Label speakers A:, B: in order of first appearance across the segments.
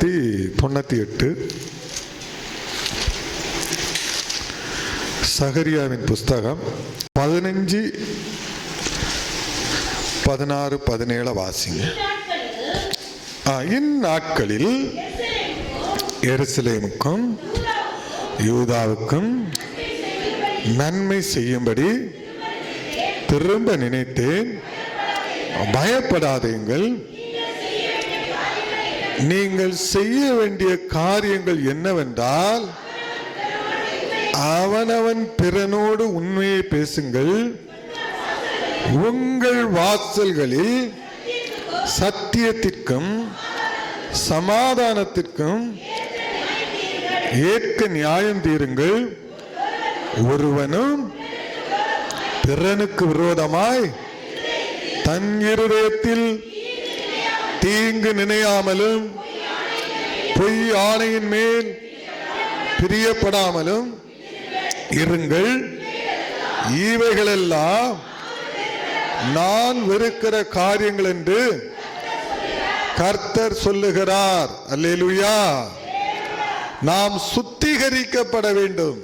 A: தொண்ணூற்றி எட்டு. சகரியாவின் புஸ்தகம் பதினஞ்சு பதினாறு பதினேழு வாசிங்க. இந்நாட்களில் எருசலேமுக்கும் யூதாவுக்கும் நன்மை செய்யும்படி திரும்ப நினைத்தேன். பயப்படாதீங்கள் நீங்கள் செய்ய வேண்டிய காரியங்கள் என்னவென்றால் அவனவன் பிறனோடு உண்மையை பேசுங்கள். உங்கள் வாசல்களில் சத்தியத்திற்கும் சமாதானத்திற்கும் ஏற்க நியாயம் தீருங்கள். ஒருவனும் பிறனுக்கு விரோதமாய் தன் இருதயத்தில் தீங்கு நினையாமலும் பொய் ஆணையின் மேல் பிரியப்படாமலும் இருங்கள். இவைகளெல்லாம் நான் வெறுக்கிற காரியங்கள் என்று கர்த்தர் சொல்லுகிறார். அல்லேலுயா. நாம் சுத்திகரிக்கப்பட வேண்டும்.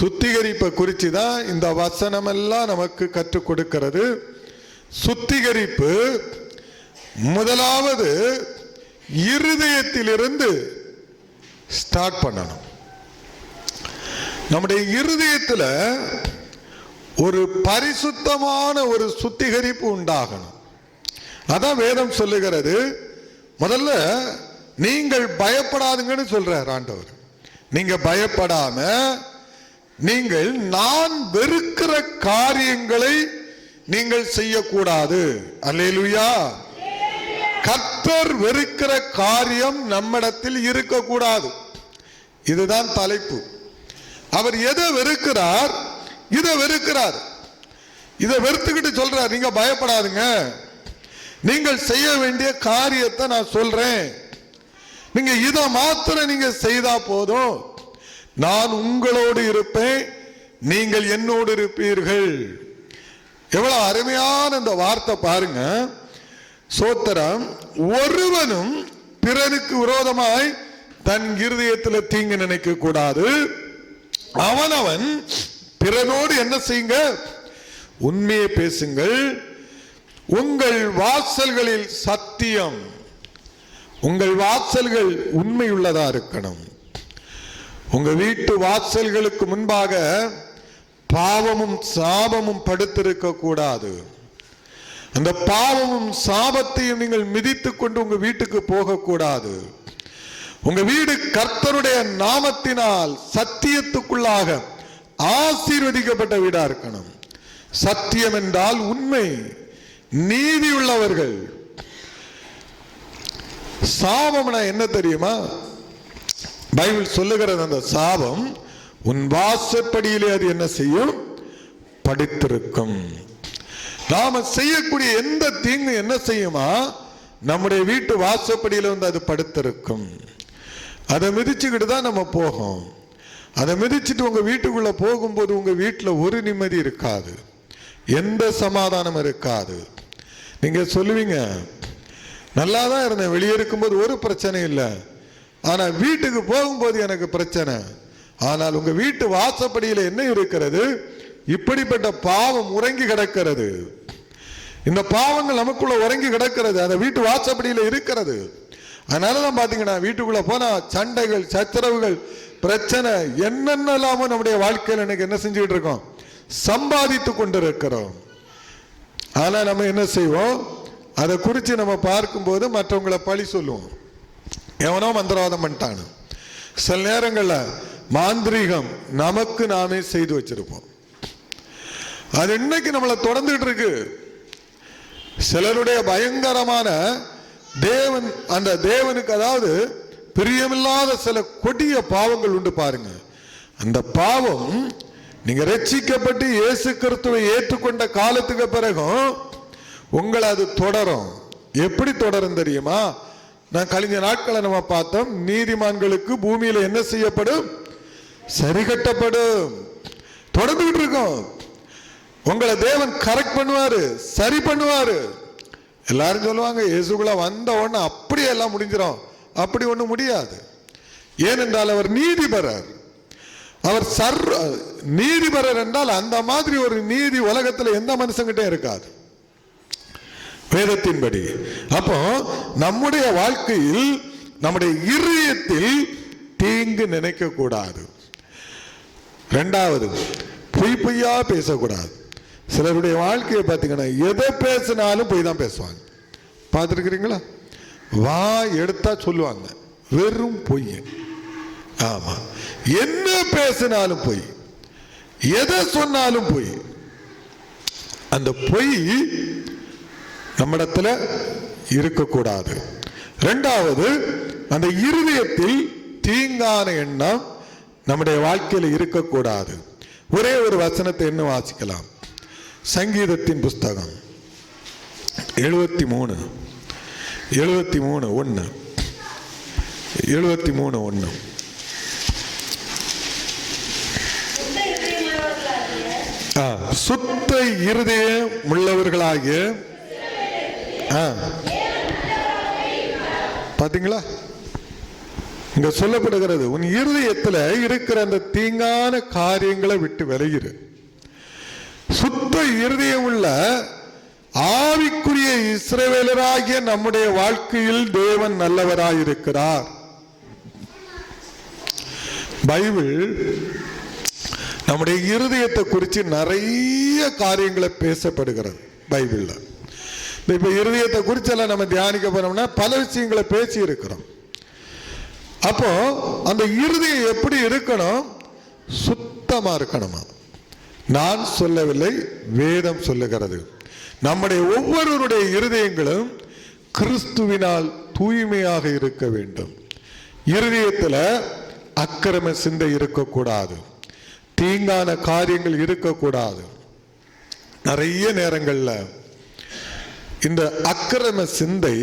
A: சுத்திகரிப்பை குறித்து தான் இந்த வசனம் எல்லாம் நமக்கு கற்றுக் கொடுக்கிறது. சுத்திகரிப்பு முதலாவது இருதயத்திலிருந்து ஸ்டார்ட் பண்ணணும். நம்முடைய இருதயத்தில் ஒரு பரிசுத்தமான ஒரு சுத்திகரிப்பு உண்டாகணும். அதான் வேதம் சொல்லுகிறது முதல்ல நீங்கள் பயப்படாதுங்கன்னு சொல்றார் ஆண்டவர். நீங்க பயப்படாம நீங்கள் நான் வெறுக்கிற காரியங்களை நீங்கள் செய்யக்கூடாது. அல்லேலுயா. கர்த்தர் வெறுக்கிற காரியம் நம்மிடத்தில் இருக்கக்கூடாது. இதுதான் தலைப்பு. அவர் எதை வெறுக்கிறார் இதை வெறுக்கிறார். இதை வெறுத்துக்கிட்டு சொல்றார் நீங்க பயப்படாதுங்க. நீங்கள் செய்ய வேண்டிய காரியத்தை நான் சொல்றேன். நீங்க இதை மாத்திரம் நீங்க செய்தா போதும். நான் உங்களோடு இருப்பேன் நீங்கள் என்னோடு இருப்பீர்கள். எவ்வளவு அருமையான இந்த வார்த்தை பாருங்க. சோத்திரம் ஒருவனும் பிறனுக்கு விரோதமாய் தன் இருதயத்தில் தீங்கு நினைக்க கூடாது அவனவன் பிறனோடு என்ன செய்யுங்க? உண்மையை பேசுங்கள். உங்கள் வாசல்களில் சத்தியம் உங்கள் வாசல்கள் உண்மையுள்ளதா இருக்கணும். உங்க வீட்டு வாசல்களுக்கு முன்பாக பாவமும் சாபமும் படுத்திருக்க கூடாது அந்த பாவமும் சாபத்தையும் நீங்கள் மிதித்து கொண்டு உங்க வீட்டுக்கு போகக்கூடாது. உங்க வீடு கர்த்தருடைய நாமத்தினால் சத்தியத்துக்குள்ளாக ஆசீர்வதிக்கப்பட்ட வீடா இருக்கணும். சத்தியம் என்றால் உண்மை. நீதி உள்ளவர்கள். சாபம்னா என்ன தெரியுமா? பைபிள் சொல்லுகிறது அந்த சாபம் உன் வாசப்படியிலே அது என்ன செய்யும்? படித்திருக்கும். நாம செய்யக்கூடிய எந்த தீங்கு என்ன செய்யுமா? நம்முடைய வீட்டு வாசப்படியில வந்து அது படுத்திருக்கும். அதை மிதிச்சுக்கிட்டு தான் நம்ம போகும். அதை மிதிச்சுட்டு உங்க வீட்டுக்குள்ள போகும்போது உங்க வீட்டில் ஒரு நிம்மதி இருக்காது. எந்த சமாதானம் இருக்காது. நீங்க சொல்லுவீங்க நல்லா தான் இருந்தேன். வெளியே இருக்கும்போது ஒரு பிரச்சனை இல்லை. ஆனால் வீட்டுக்கு போகும்போது எனக்கு பிரச்சனை. ஆனால் உங்க வீட்டு வாசப்படியில் என்ன இருக்கிறது? இப்படிப்பட்ட பாவம் உறங்கி கிடக்கிறது. இந்த பாவங்கள் நமக்குள்ள உறங்கி கிடக்கிறது. அந்த வீட்டு வாசப்படியில் இருக்கிறது. அதனால தான் பார்த்தீங்கன்னா வீட்டுக்குள்ள போனா சண்டைகள் சச்சரவுகள் பிரச்சனை என்னென்னலாமோ நம்முடைய வாழ்க்கையில் எனக்கு என்ன செஞ்சுக்கிட்டு இருக்கோம்? சம்பாதித்து கொண்டிருக்கிறோம். ஆனால் நம்ம என்ன செய்வோம்? அதை குறித்து நம்ம பார்க்கும்போது மற்றவங்களை பழி சொல்லுவோம். எவனோ மந்திரவாதம் பண்ணிட்டானு. சில நேரங்களில் மாந்திரீகம் நமக்கு நாமே செய்து வச்சிருப்போம். அது இன்னைக்கு நம்மளை தொடர்ந்துட்டு இருக்கு. சிலருடைய பயங்கரமான தேவன் அந்த தேவனுக்கு அதாவது பிரியமில்லாத சில கொடிய பாவங்கள் உண்டு பாருங்க. அந்த பாவம் நீங்க ரட்சிக்கப்பட்டு இயேசு கிறிஸ்துவை ஏற்றுக்கொண்ட காலத்துக்கு பிறகும் உங்களை அது தொடரும். எப்படி தொடரும் தெரியுமா? நான் கழிஞ்ச நாட்களை நம்ம பார்த்தோம். நீதிமான்களுக்கு பூமியில என்ன செய்யப்படும்? சரி கட்டப்படும் தொடர்ந்துகிட்டு இருக்கோம். உங்களை தேவன் கரெக்ட் பண்ணுவாரு சரி பண்ணுவாரு. எல்லாரும் சொல்லுவாங்க இயேசுக்குள்ள வந்த உடனே அப்படியே எல்லாம் முடிஞ்சிடும் அப்படி ஒன்றும் முடியாது. ஏனென்றால் அவர் நீதிபரர். அவர் சர் நீதிபரர் என்றால் அந்த மாதிரி ஒரு நீதி உலகத்தில் எந்த மனுஷங்கிட்டே இருக்காது. வேதத்தின்படி. அப்போ நம்முடைய வாழ்க்கையில் நம்முடைய இருதயத்தில் தீங்கு நினைக்க கூடாது ரெண்டாவது பொய் பொய்யா பேசக்கூடாது. சிலருடைய வாழ்க்கையை பார்த்தீங்கன்னா எதை பேசினாலும் பொய் தான் பேசுவாங்க. பார்த்துருக்கிறீங்களா? வா எடுத்தா சொல்லுவாங்க. வெறும் பொய் ஆமாம் என்ன பேசினாலும் பொய் எதை சொன்னாலும் பொய் அந்த பொய் நம்மிடத்தில் இருக்கக்கூடாது. ரெண்டாவது அந்த இருதயத்தில் தீங்கான எண்ணம் நம்முடைய வாழ்க்கையில் இருக்கக்கூடாது. ஒரே ஒரு வசனத்தை என்ன வாசிக்கலாம். சங்கீதத்தின் புஸ்தகம். எழுபத்தி மூணு எழுபத்தி மூணு ஒன்று எழுபத்தி மூணு ஒன்று ஆ, சுத்த இருதயம் உள்ளவர்களாகிய ஆ. பாத்தீங்களா? இங்க சொல்லப்படுகிறது உன் இருதயத்தில் இருக்கிற அந்த தீங்கான காரியங்களை விட்டு விலகிரு. சுத்த இருதயம் உள்ள ஆவிக்குரிய இஸ்ரவேலராகிய நம்முடைய வாழ்க்கையில் தேவன் நல்லவராயிருக்கிறார். பைபிள் நம்முடைய இருதயத்தை குறித்து நிறைய காரியங்களை பேசப்படுகிறது பைபிளில். இப்போ இப்ப இருதயத்தை குறிச்செல்லாம் நம்ம தியானிக்க போனோம்னா பல விஷயங்களை பேசி இருக்கிறோம் அப்போ அந்த இருதயம் எப்படி இருக்கணும்? சுத்தமா இருக்கணுமா? நான் சொல்லவில்லை வேதம் சொல்லுகிறது. நம்முடைய ஒவ்வொருவருடைய இருதயங்களும் கிறிஸ்துவினால் தூய்மையாக இருக்க வேண்டும். இருதயத்தில் அக்கிரம சிந்தை இருக்கக்கூடாது. தீங்கான காரியங்கள் இருக்கக்கூடாது. நிறைய நேரங்களில் இந்த அக்கிரம சிந்தை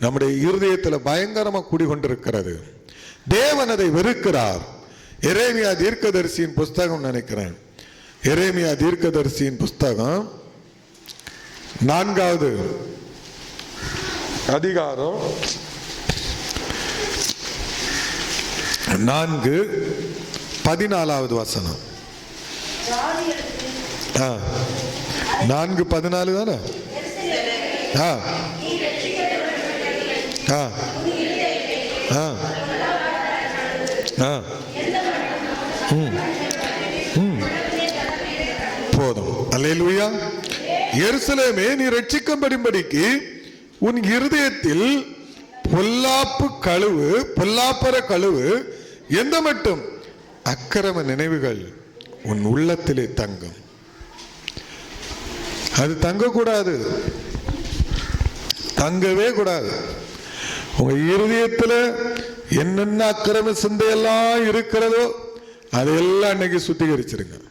A: நம்முடைய இருதயத்தில் பயங்கரமாக குடிகொண்டிருக்கிறது. தேவன் அதை வெறுக்கிறார். எரேமியா தீர்க்கதரிசியின் புஸ்தகம் நினைக்கிறேன். எரேமியா தீர்க்கதரிசியின் புஸ்தகம் நான்காவது அதிகாரம் நான்கு பதினாலாவது வசனம். ஆ. நான்கு பதினாலு தானே? ஆ. ஆ. ஆ. ஆ. ம். அல்லேலூயா எருசலேமே நீ ரட்சிக்கப்படும்படிக்கு உன் இருதயத்தில் பொல்லாப்பு கழுவு பொல்லாப்பர கழுவு எந்த மட்டும்? அக்கிரம நினைவுகள் உன் உள்ளத்திலே தங்கும். அது தங்கக்கூடாது. தங்கவே கூடாது. உங்க இருதயத்தில் என்னென்ன அக்கிரம சிந்தையெல்லாம் இருக்கிறதோ அதையெல்லாம் இன்னைக்கு சுத்திகரிச்சிருங்க.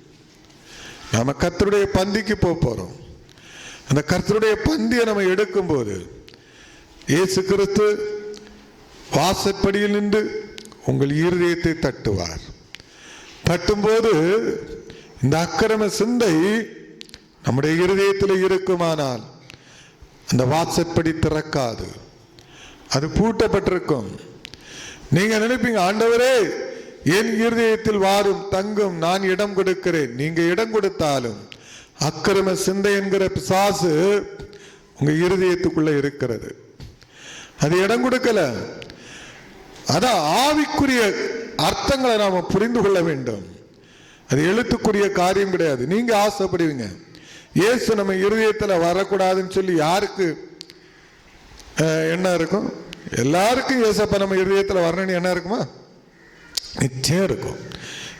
A: நாம கர்த்தருடைய பந்திக்கு போக போறோம். அந்த கர்த்தருடைய பந்தியை நம்ம எடுக்கும்போது இயேசு கிறிஸ்து வாசற்படியில் நின்று உங்கள் இருதயத்தை தட்டுவார். தட்டும்போது இந்த அக்கிரம சிந்தை நம்முடைய இருதயத்தில் இருக்குமானால் அந்த வாசற்படி திறக்காது. அது பூட்டப்பட்டிருக்கும். நீங்க நினைப்பீங்க ஆண்டவரே என் இருதயத்தில் வாரும் தங்கும் நான் இடம் கொடுக்கிறேன். நீங்க இடம் கொடுத்தாலும் அக்கிரம சிந்தை என்கிற பிசாசு உங்க இருதயத்துக்குள்ள இருக்கிறது. அது இடம் கொடுக்கல. அதான் ஆவிக்குரிய அர்த்தங்களை நாம புரிந்து கொள்ள வேண்டும். அது எழுத்துக்குரிய காரியம் கிடையாது. நீங்க ஆசைப்படுவீங்க. இயேசு நம்ம இருதயத்துல வரக்கூடாதுன்னு சொல்லி யாருக்கு என்ன இருக்கும்? எல்லாருக்கும் இயேசப்ப நம்ம இருதயத்துல வரணும்னு என்ன இருக்குமா? நிச்சயம் இருக்கும்.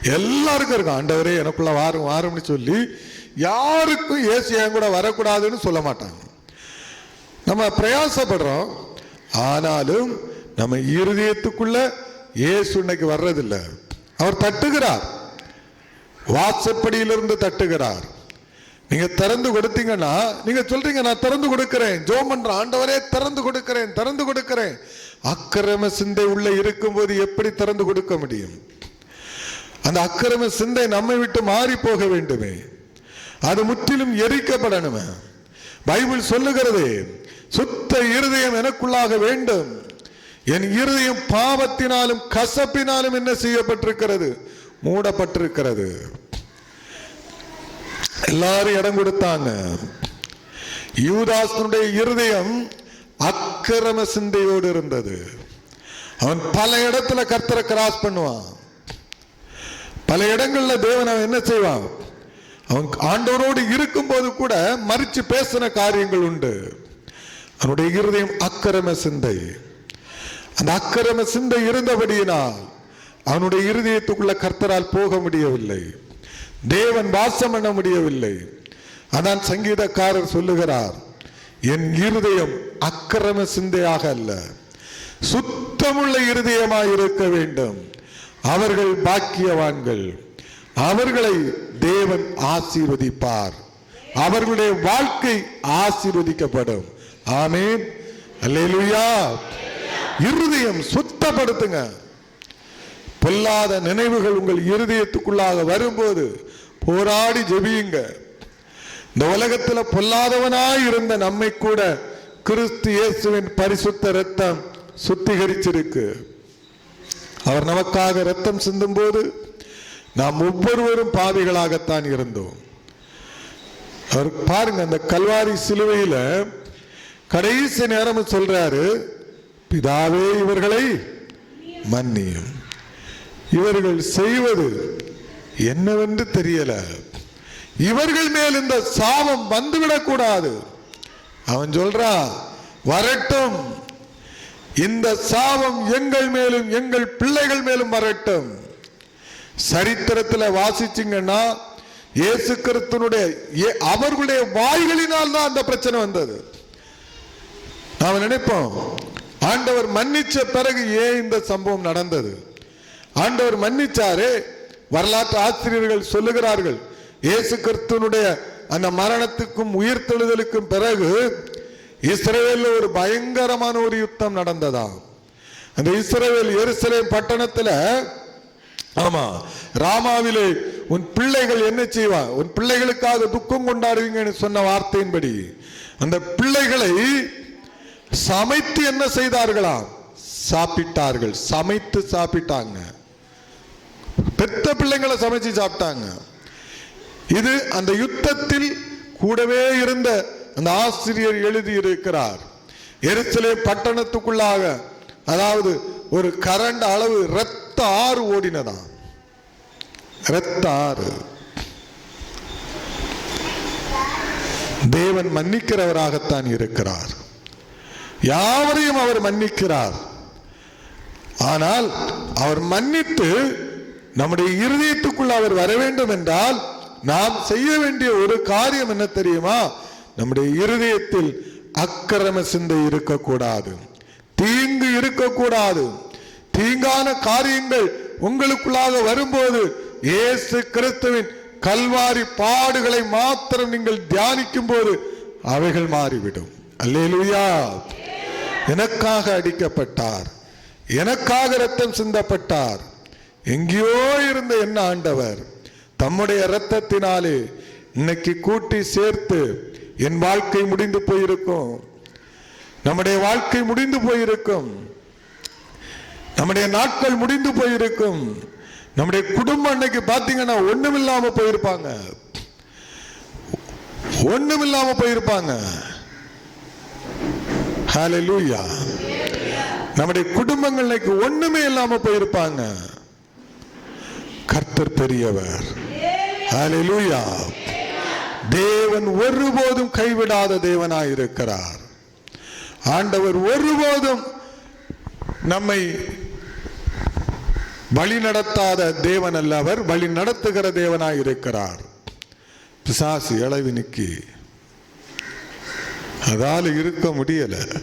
A: எல்லாருக்கும் இருக்கும். ஆண்டவரே எனக்குள்ள வாரும் வாரும்னு சொல்லி யாருக்கும் ஏசு என் கூட வரக்கூடாதுன்னு சொல்ல மாட்டாங்க. நம்ம பிரயாசப்படுறோம். ஆனாலும் நம்ம இருதயத்துக்குள்ள ஏசு இன்னைக்கு வர்றதில்லை. அவர் தட்டுகிறார். வாசப்படியிலிருந்து தட்டுகிறார். நீங்க திறந்து கொடுத்தீங்கன்னா நீங்க சொல்றீங்க நான் திறந்து கொடுக்கிறேன். ஜோம் பண்ற ஆண்டவரே திறந்து கொடுக்கிறேன் திறந்து கொடுக்கிறேன். அக்கிரம சிந்தை உள்ள இருக்கும்போது எப்படி திறந்து கொடுக்க முடியும்? அந்த அக்கிரம சிந்தை நம்மை விட்டு மாறி போக வேண்டுமே. அது முற்றிலும் எரிக்கப்படணுமே. பைபிள் சொல்லுகிறது சுத்த இருதயம் எனக்குள்ளாக வேண்டும். என் இருதயம் பாவத்தினாலும் கசப்பினாலும் என்ன செய்யப்பட்டிருக்கிறது? மூடப்பட்டிருக்கிறது. எல்லாரும் இடம் கொடுத்தாங்க. யூதாசனுடைய இருதயம் அக்கிரம சிந்தையோடு இருந்தது. அவன் பல இடத்துல கர்த்தரை கிராஸ் பண்ணுவான். பல இடங்கள்ல தேவன் அவன் என்ன செய்வான்? அவன் ஆண்டவரோடு இருக்கும்போது கூட மறிச்சு பேசின காரியங்கள் உண்டு. அவனுடைய இருதயம் அக்கிரம சிந்தை அந்த அக்கிரம சிந்தை இருந்தபடியினால் அவனுடைய இருதயத்துக்குள்ள கர்த்தரால் போக முடியவில்லை. தேவன் வாசம் பண்ண முடியவில்லை. அதான் சங்கீதக்காரர் சொல்லுகிறார். என் இருதயம் அக்கிரம சிந்தையாக அல்ல. சுத்தமுள்ள இருதயமாய் இருக்க வேண்டும். அவர்கள் பாக்கியவான்கள். அவர்களை தேவன் ஆசீர்வதிப்பார். அவர்களுடைய வாழ்க்கை ஆசீர்வதிக்கப்படும். ஆமேன். அல்லேலுயா. இருதயம் சுத்தப்படுத்துங்க. பொல்லாத நினைவுகள் உங்கள் இருதயத்துக்குள்ளாக வரும்போது போராடி ஜெபியுங்க. இந்த உலகத்துல பொல்லாதவனாய் இருந்த நம்மை கூட கிறிஸ்து இயேசுவின் பரிசுத்த ரத்தம் சுத்திகரிச்சிருக்கு. அவர் நமக்காக ரத்தம் சிந்தும் போது நாம் ஒவ்வொருவரும் பாவிகளாகத்தான் இருந்தோம். அவர் பாருங்க அந்த கல்வாரி சிலுவையில கடைசி நேரம் சொல்றாரு பிதாவே இவர்களை மன்னியும். இவர்கள் செய்வது என்னவென்று தெரியல. இவர்கள் மேல் இந்த சாபம் வந்துவிடக் கூடாது அவன் சொல்றான் வரட்டும். இந்த சாபம் எங்கள் மேலும் எங்கள் பிள்ளைகள் மேலும் வரட்டும். சரித்திரத்துல வாசிச்சிங்கன்னா இயேசு கிறிஸ்தனுடைய ஏ- அவர்களுடைய வாய்களினால் தான் அந்த பிரச்சனை வந்தது. நாம் நினைப்போம் ஆண்டவர் மன்னிச்ச பிறகு ஏன் இந்த சம்பவம் நடந்தது? ஆண்டவர் மன்னிச்சாரே? வரலாற்று ஆசிரியர்கள் சொல்லுகிறார்கள் இயேசு கிறிஸ்துனுடைய அந்த மரணத்துக்கும் உயிர் தெழுதலுக்கும் பிறகு இஸ்ரேலில் ஒரு பயங்கரமான ஒரு யுத்தம் நடந்ததா அந்த இஸ்ரேல் எருசலேம் பட்டணத்துல ஆமா ராமாவிலே உன் பிள்ளைகள் என்ன செய்வா? உன் பிள்ளைகளுக்காக துக்கம் கொண்டாடுவீங்கன்னு சொன்ன வார்த்தையின்படி அந்த பிள்ளைகளை சமைத்து என்ன செய்தார்களா சாப்பிட்டார்கள். சமைத்து சாப்பிட்டாங்க. பெத்த பிள்ளைங்களை சமைச்சு சாப்பிட்டாங்க. இது அந்த யுத்தத்தில் கூடவே இருந்த அந்த ஆசிரியர் எழுதியிருக்கிறார். எரிச்சலே பட்டணத்துக்குள்ளாக அதாவது ஒரு கரண்ட் அளவு இரத்த ஆறு ஓடினதாம். இரத்த ஆறு. தேவன் மன்னிக்கிறவராகத்தான் இருக்கிறார். யாவரையும் அவர் மன்னிக்கிறார். ஆனால் அவர் மன்னித்து நம்முடைய இருதயத்துக்குள் அவர் வர வேண்டும் என்றால் நாம் செய்ய வேண்டிய ஒரு காரியம் என்ன தெரியுமா? நம்முடைய இருதயத்தில் அக்கிரம சிந்தை இருக்கக்கூடாது. தீங்கு இருக்கக்கூடாது. தீங்கான காரியங்கள் உங்களுக்குள்ளாக வரும்போது இயேசு கிறிஸ்துவின் கல்வாரி பாடுகளை மாத்திரம் நீங்கள் தியானிக்கும் போது அவைகள் மாறிவிடும். அல்லேலுயா. எனக்காக அடிக்கப்பட்டார். எனக்காக ரத்தம் சிந்தப்பட்டார். எங்கேயோ இருந்த என்ன ஆண்டவர் தம்முடைய இரத்தத்தினாலே இன்னைக்கு கூட்டி சேர்த்து என் வாழ்க்கை முடிந்து போயிருக்கும். நம்முடைய வாழ்க்கை முடிந்து போயிருக்கும். நம்முடைய நாட்கள் முடிந்து போயிருக்கும். நம்முடைய குடும்பம் அன்னைக்கு பாத்தீங்கன்னா ஒண்ணுமில்லாம போயிருப்பாங்க. ஒண்ணுமில்லாம போயிருப்பாங்க. நம்முடைய குடும்பங்கள் இன்னைக்கு ஒண்ணுமே இல்லாம போயிருப்பாங்க. கர்த்தர் பெரியவர். ஹalleluya தேவன் ஒருபோதும் கைவிடாத தேவனாய் இருக்கிறார். ஆண்டவர் ஒருபோதும் நம்மை வழி நடத்தாத தேவன் அல்ல அவர் வழி நடத்துகிற தேவனாய் இருக்கிறார். பிசாசு இளவினுக்கு அதால இருக்க முடியல.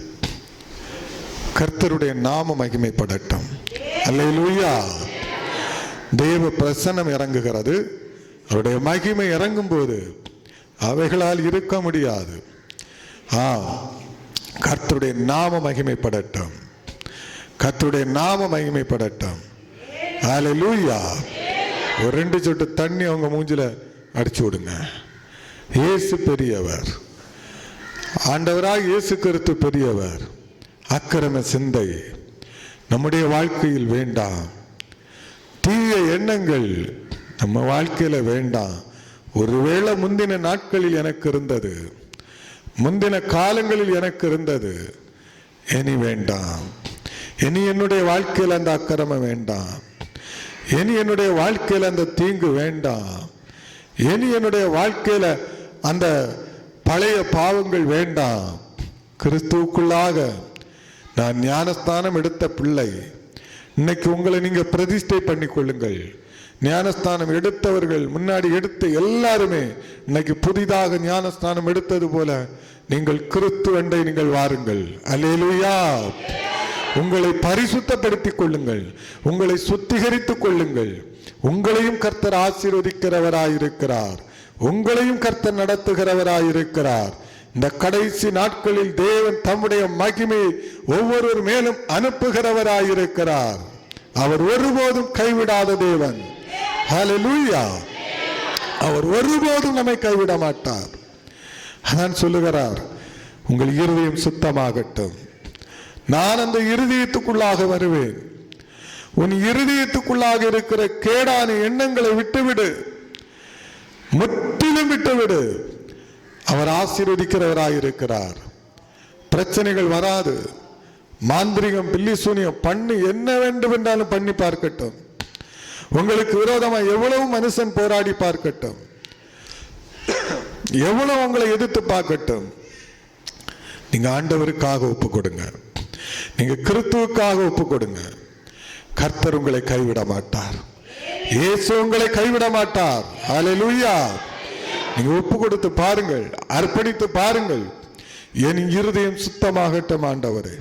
A: கர்த்தருடைய நாம மகிமைப்படட்டும். அல்லேலூயா தேவ பிரசன்னம் இறங்குகிறது. அவருடைய மகிமை இறங்கும் போது அவைகளால் இருக்க முடியாது. ஆ கர்த்தருடைய நாம மகிமைப்படட்டும். கர்த்தருடைய நாம மகிமைப்படட்டும். அதில் லூயா ஒரு ரெண்டு சொட்டு தண்ணி அவங்க மூஞ்சில அடிச்சு விடுங்க. இயேசு பெரியவர். ஆண்டவராக இயேசு கருத்து பெரியவர். அக்கிரம சிந்தை. நம்முடைய வாழ்க்கையில் வேண்டாம். தீய எண்ணங்கள் நம்ம வாழ்க்கையில வேண்டாம். ஒருவேளை முந்தின நாட்களில் எனக்கு இருந்தது. முந்தின காலங்களில் எனக்கு இருந்தது. இனி வேண்டாம். இனி என்னுடைய வாழ்க்கையில் அந்த அக்கிரமம் வேண்டாம். இனி என்னுடைய வாழ்க்கையில் அந்த தீங்கு வேண்டாம். இனி என்னுடைய வாழ்க்கையில் அந்த பழைய பாவங்கள் வேண்டாம். கிறிஸ்துவுக்குள்ளாக நான் ஞானஸ்தானம் எடுத்த பிள்ளை. இன்னைக்கு உங்களை நீங்க பிரதிஷ்டை பண்ணிக் கொள்ளுங்கள் ஞானஸ்தானம் எடுத்தவர்கள் முன்னாடி எடுத்த எல்லாருமே இன்னைக்கு புதிதாக ஞானஸ்தானம் எடுத்தது போல நீங்கள் கிறிஸ்துவண்டை நீங்கள் வாருங்கள். அலேலுயா உங்களை பரிசுத்தப்படுத்திக் கொள்ளுங்கள். உங்களை சுத்திகரித்துக் கொள்ளுங்கள். உங்களையும் கர்த்தர் ஆசீர்வதிக்கிறவராயிருக்கிறார். உங்களையும் கர்த்தர் நடத்துகிறவராயிருக்கிறார். இந்த கடைசி நாட்களில் தேவன் தம்முடைய மகிமை ஒவ்வொருவர் மேலும் அனுப்புகிறவராயிருக்கிறார். அவர் ஒருபோதும் கைவிடாத தேவன். அவர் ஒருபோதும் நம்மை கைவிட மாட்டார். அதான் சொல்லுகிறார். உங்கள் இருதயம் சுத்தமாகட்டும். நான் அந்த இருதயத்துக்குள்ளாக வருவேன். உன் இருதயத்துக்குள்ளாக இருக்கிற கேடான எண்ணங்களை விட்டுவிடு. முற்றிலும் விட்டுவிடு. அவர் ஆசீர்வதிக்கிறவராயிருக்கிறார். பிரச்சனைகள் வராது. மாந்திரிகம் பில்லி சூனியம் பண்ணி என்ன வேண்டும் என்றாலும் பண்ணி பார்க்கட்டும். உங்களுக்கு விரோதமா எவ்வளவு மனுஷன் போராடி பார்க்கட்டும். எவ்வளவு உங்களை எதிர்த்து பார்க்கட்டும். நீங்க ஆண்டவருக்காக ஒப்பு கொடுங்க நீங்க கிறிஸ்துவுக்காக ஒப்பு கொடுங்க கர்த்தர் உங்களை கைவிட மாட்டார் இயேசு உங்களை கைவிட மாட்டார் ஹalleluya நீங்க ஒப்பு கொடுத்து பாருங்கள் அர்ப்பணித்து பாருங்கள். என் இருதயம் சுத்தமாகட்டும் ஆண்டவரே.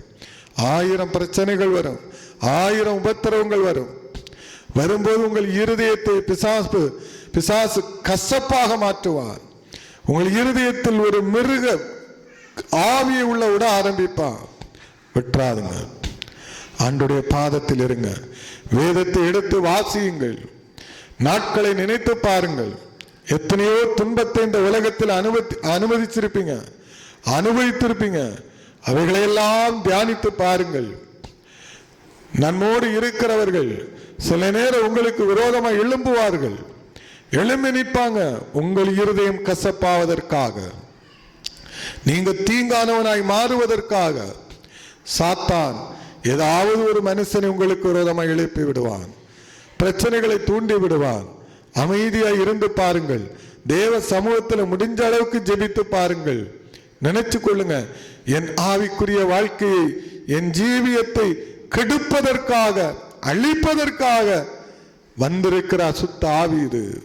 A: ஆயிரம் பிரச்சனைகள் வரும் ஆயிரம் உபத்திரவங்கள் வரும். வரும்போது உங்கள் இருதயத்தை பிசாசு பிசாசு கசப்பாக மாற்றுவான் உங்கள் இருதயத்தில் ஒரு மிருக ஆவியை உள்ள விட ஆரம்பிப்பான் விட்டுறாதுங்க. ஆண்டுடைய பாதத்தில் இருங்க. வேதத்தை எடுத்து வாசியுங்கள். நாட்களை நினைத்து பாருங்கள். எத்தனையோ துன்பத்தை இந்த உலகத்தில் அனுபவி அனுமதிச்சிருப்பீங்க. அனுபவித்திருப்பீங்க. அவைகளையெல்லாம் தியானித்து பாருங்கள். நம்மோடு இருக்கிறவர்கள் சில நேரம் உங்களுக்கு விரோதமாக எழும்புவார்கள். எழும்பி நிற்பாங்க. உங்கள் இருதயம் கசப்பாவதற்காக. நீங்க தீங்கானவனாய் மாறுவதற்காக. சாத்தான் ஏதாவது ஒரு மனுஷனை உங்களுக்கு விரோதமாக எழுப்பி விடுவான். பிரச்சனைகளை தூண்டி விடுவான். அமைதியா இருந்து பாருங்கள். தேவ சமூகத்தில் முடிஞ்ச அளவுக்கு ஜெபித்து பாருங்கள். நினைச்சு கொள்ளுங்க. என் ஆவிக்குரிய வாழ்க்கையை என் ஜீவியத்தை கெடுப்பதற்காக அழிப்பதற்காக வந்திருக்கிற அசுத்த ஆவி இது.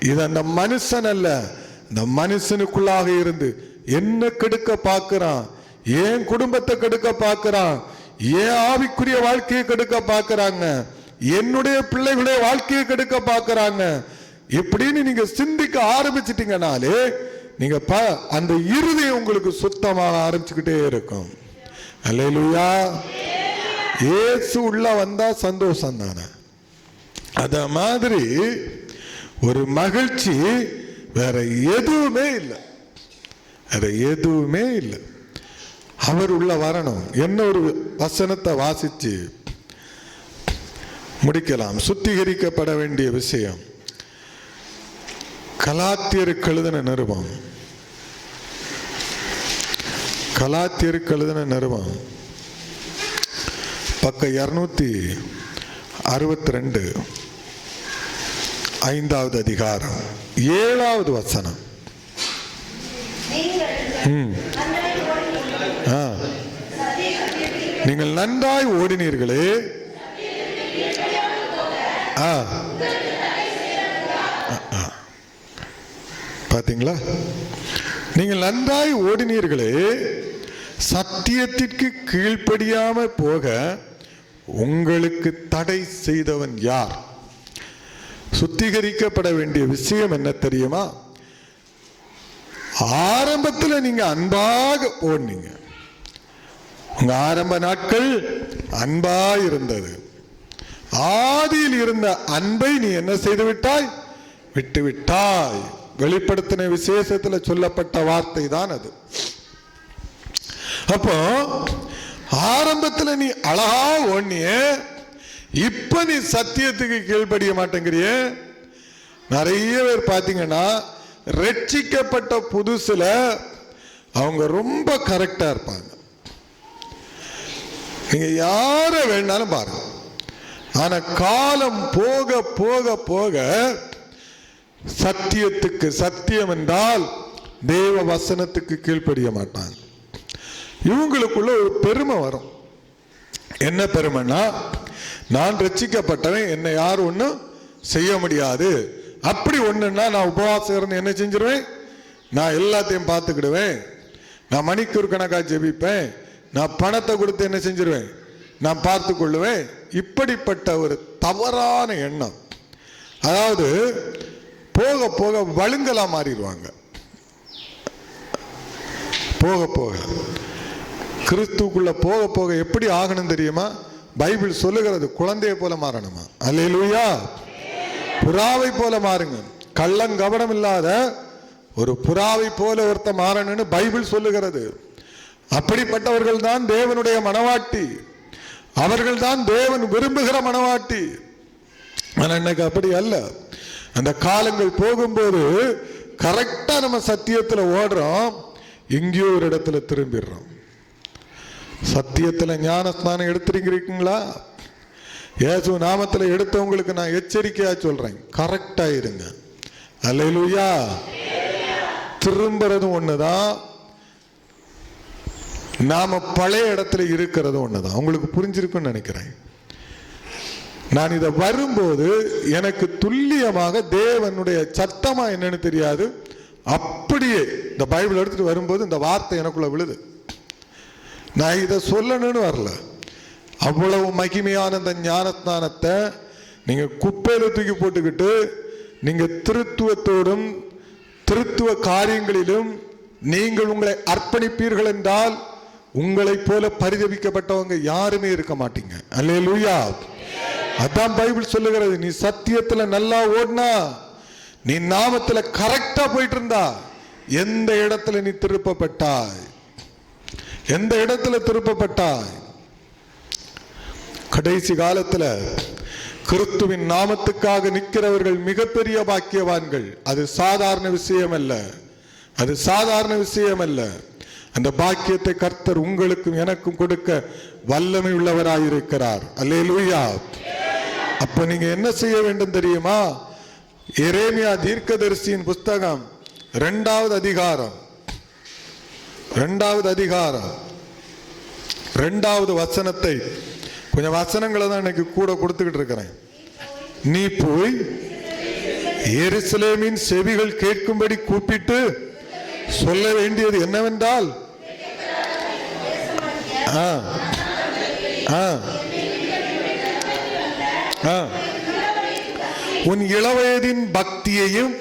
A: இது அந்த மனுஷன் அல்ல. இந்த மனுஷனுக்குள்ளாக இருந்து என்ன கெடுக்க பார்க்கிறான்? ஏன் குடும்பத்தை கெடுக்க பார்க்கிறான்? ஏன் ஆவிக்குரிய வாழ்க்கையை கெடுக்க பார்க்கிறாங்க? என்னுடைய பிள்ளைகளுடைய வாழ்க்கையை கெடுக்க பார்க்கறாங்க. எப்படின்னு நீங்க சிந்திக்க ஆரம்பிச்சிட்டீங்கனாலே நீங்க ப- அந்த இறுதி உங்களுக்கு சுத்தமாக ஆரம்பிச்சுக்கிட்டே இருக்கும். அல்லேலூயா. ஏசு உள்ள வந்தா சந்தோஷம் தானே அத மாதிரி ஒரு மகிழ்ச்சி வேற எதுவுமே இல்லை. வேற எதுவுமே இல்லை. அவர் உள்ள வரணும். என்ன ஒரு வசனத்தை வாசிச்சு முடிக்கலாம். சுத்திகரிக்கப்பட வேண்டிய விஷயம். கலாத்தியருக்கு எழுதின நிருபம். கலாத்தியருக்கு எழுதின நிருபம். பக்க இருநூத்தி அறுபத்தி ரெண்டு ஐந்தாவது அதிகாரம். ஏழாவது வசனம். ம். ஆ. நீங்கள் நன்றாய் ஓடினீர்களே. ஆ. ஆ, நீங்கள் நன்றாய் ஓடினீர்களே சத்தியத்திற்கு கீழ்ப்படியாம போக உங்களுக்கு தடை செய்தவன் யார்? சுத்திகரிக்கப்பட வேண்டிய விஷயம் என்ன தெரியுமா? ஆரம்பத்தில் நீங்க அன்பாக ஓடினீங்க. உங்க ஆரம்ப நாட்கள் அன்பா இருந்தது ஆதியில் இருந்த அன்பை நீ என்ன செய்து விட்டாய்? விட்டு விட்டாய். வெளிப்படுத்தின விசேஷத்துல சொல்லப்பட்ட வார்த்தை தான் அது. அப்போ ஆரம்பத்துல நீ அழகா ஓடினிய இப்ப நீ சத்தியத்துக்கு கீழ்படிய மாட்டேங்கிறிய? நிறைய பேர் பார்த்தீங்கன்னா ரட்சிக்கப்பட்ட புதுசுல அவங்க ரொம்ப கரெக்டா இருப்பாங்க. நீங்க யார வேணாலும் பாருங்க. ஆனா காலம் போக போக போக சத்தியத்துக்கு சத்தியம் என்றால் தேவ வசனத்துக்கு கீழ்ப்படிய மாட்டாங்க. இவங்களுக்குள்ள ஒரு பெருமை வரும். என்ன பெருமைன்னா நான் ரட்சிக்கப்பட்டவன் என்னை யார் ஒன்றும் செய்ய முடியாது. அப்படி ஒன்றுன்னா நான் உபவாசம் இருந்து என்ன செஞ்சிருவேன்? நான் எல்லாத்தையும் பார்த்துக்கிடுவேன். நான் மணிக்கூர் கணக்காக ஜெபிப்பேன். நான் பணத்தை கொடுத்து என்ன செஞ்சிருவேன்? நான் பார்த்து கொள்ளுவேன் இப்படிப்பட்ட ஒரு தவறான எண்ணம். அதாவது போக போக வழுங்கலா மாறிடுவாங்க. போக போக. கிறிஸ்துக்குள்ள போக போக எப்படி ஆகணும் தெரியுமா? பைபிள் சொல்லுகிறது குழந்தையை போல மாறணுமா? அல்லேலூயா. புறாவை போல மாறுங்க. கள்ளங்கவனம் இல்லாத ஒரு புறாவை போல ஒருத்த மாறணும்னு பைபிள் சொல்லுகிறது. அப்படிப்பட்டவர்கள் தான் தேவனுடைய மனவாட்டி. அவர்கள் தான் தேவன் விரும்புகிற மனவாட்டி. ஆனா இன்னைக்கு அப்படி அல்ல. அந்த காலங்கள் போகும்போது கரெக்டா நம்ம சத்தியத்துல ஓடுறோம் எங்கேயோ ஒரு இடத்துல திரும்பிடுறோம். சத்தியத்துல ஞானஸ்நானம் எடுத்துருக்கிறீங்களா? ஏசு நாமத்துல எடுத்தவங்களுக்கு நான் எச்சரிக்கையா சொல்றேன். கரெக்டா இருங்க. அல்லேலூயா ஒன்று ஒண்ணுதான். நாம் பழைய இடத்துல இருக்கிறது ஒண்ணுதான். உங்களுக்கு புரிஞ்சிருக்குன்னு நினைக்கிறேன். நான் இதை வரும்போது எனக்கு துல்லியமாக தேவனுடைய சத்தமா என்னன்னு தெரியாது. அப்படியே இந்த பைபிள் எடுத்துட்டு வரும்போது இந்த வார்த்தை எனக்குள்ள விழுது. நான் இதை சொல்லணும்னு வரல. அவ்வளவு மகிமையான இந்த ஞானஸ்தானத்தை நீங்க குப்பையில தூக்கி போட்டுக்கிட்டு நீங்க திருத்துவத்தோடும் திருத்துவ காரியங்களிலும் நீங்கள் உங்களை அர்ப்பணிப்பீர்கள் என்றால் உங்களைப் போல பரிதவிக்கப்பட்டவங்க யாருமே இருக்க மாட்டீங்க. அல்லே லூயா அதான் பைபிள் சொல்லுகிறது நீ சத்தியத்துல நல்லா ஓடினா நீ நாமத்துல கரெக்டா போயிட்டு இருந்தா எந்த இடத்துல நீ திருப்பப்பட்டாய்? எந்த இடத்துல திருப்பப்பட்டாய்? கடைசி காலத்துல கிறிஸ்துவின் நாமத்துக்காக நிற்கிறவர்கள் மிகப்பெரிய பாக்கியவான்கள். அது சாதாரண விஷயம் அல்ல அது சாதாரண விஷயம் அல்ல அந்த பாக்கியத்தை கர்த்தர் உங்களுக்கும் எனக்கும் கொடுக்க வல்லமை உள்ளவராயிருக்கிறார் அல்லேலூயா. அப்ப நீங்க என்ன செய்ய வேண்டும் தெரியுமா? எரேமியா தீர்க்கதரிசியின் புஸ்தகம் இரண்டாவது அதிகாரம். இரண்டாவது அதிகாரம். இரண்டாவது வசனத்தை. கொஞ்சம் வசனங்களை தான் எனக்கு கூட கொடுத்துக்கிட்டு இருக்கிறேன். நீ போய் எருசலேமின் செவிகள் கேட்கும்படி கூப்பிட்டு சொல்ல வேண்டியது என்னவென்றால் ஆ. ஆ. ஆ. உன் இளவயதின் பக்தியையும்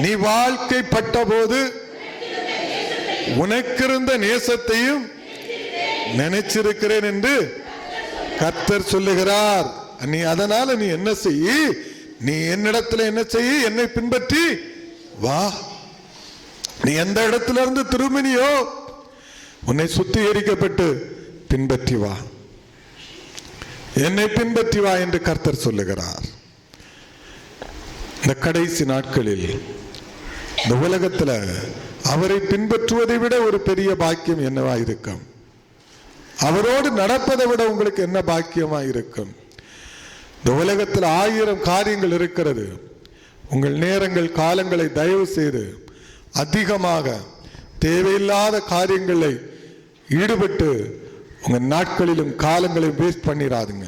A: நீ வாழ்க்கைப்பட்ட போது உனக்கிருந்த நேசத்தையும் நினைச்சிருக்கிறேன் என்று கர்த்தர் சொல்லுகிறார். நீ அதனால நீ என்ன செய்ய நீ என்னிடத்துல என்ன செய்ய என்னை பின்பற்றி வா. நீ எந்த இடத்துல இருந்து திரும்பினியோ உன்னை சுத்திகரிக்கப்பட்டு பின்பற்றி வா. என்னை பின்பற்றி வா என்று கர்த்தர் சொல்லுகிறார். இந்த கடைசி நாட்களில் இந்த உலகத்துல அவரை பின்பற்றுவதை விட ஒரு பெரிய பாக்கியம் என்னவா இருக்கும்? அவரோடு நடப்பதை விட உங்களுக்கு என்ன பாக்கியமா இருக்கும்? இந்த உலகத்தில் ஆயிரம் காரியங்கள் இருக்கிறது. உங்கள் நேரங்கள் காலங்களை தயவு செய்து அதிகமாக தேவையில்லாத காரியங்களை ஈடுபட்டு உங்கள் நாட்களிலும் காலங்களையும் வேஸ்ட் பண்ணிடாதுங்க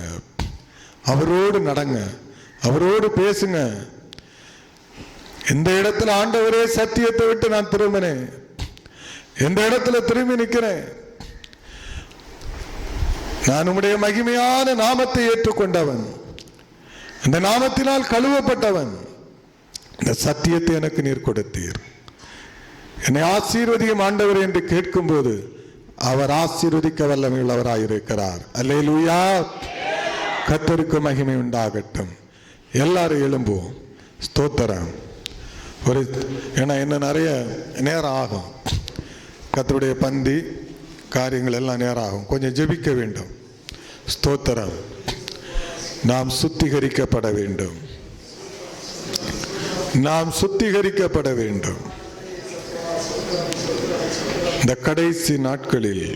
A: அவரோடு நடங்க. அவரோடு பேசுங்க. எந்த இடத்துல ஆண்டவரே சத்தியத்தை விட்டு நான் திரும்பினேன்? எந்த இடத்துல திரும்பி நிற்கிறேன்? நான் உம்முடைய மகிமையான நாமத்தை ஏற்றுக்கொண்டவன். அந்த நாமத்தினால் கழுவப்பட்டவன். இந்த சத்தியத்தை எனக்கு நீர் கொடுத்தீர். என்னை ஆசீர்வதியும் ஆண்டவர் என்று கேட்கும்போது அவர் ஆசீர்வதிக்க வல்லமை உள்ளவராயிருக்கிறார் அல்லேலூயா. கத்தருக்கு மகிமை உண்டாகட்டும். எல்லாரும் எழும்புவோம். ஸ்தோத்திரம். ஒரு ஏன்னா இன்னும் நிறைய நேரம் ஆகும். கத்தருடைய பந்தி காரியங்கள் எல்லாம் நேரம் ஆகும். கொஞ்சம் ஜெபிக்க வேண்டும். ஸ்தோத்திரம். நாம் சுத்திகரிக்கப்பட வேண்டும். நாம் சுத்திகரிக்கப்பட வேண்டும். இந்த கடைசி நாட்களில்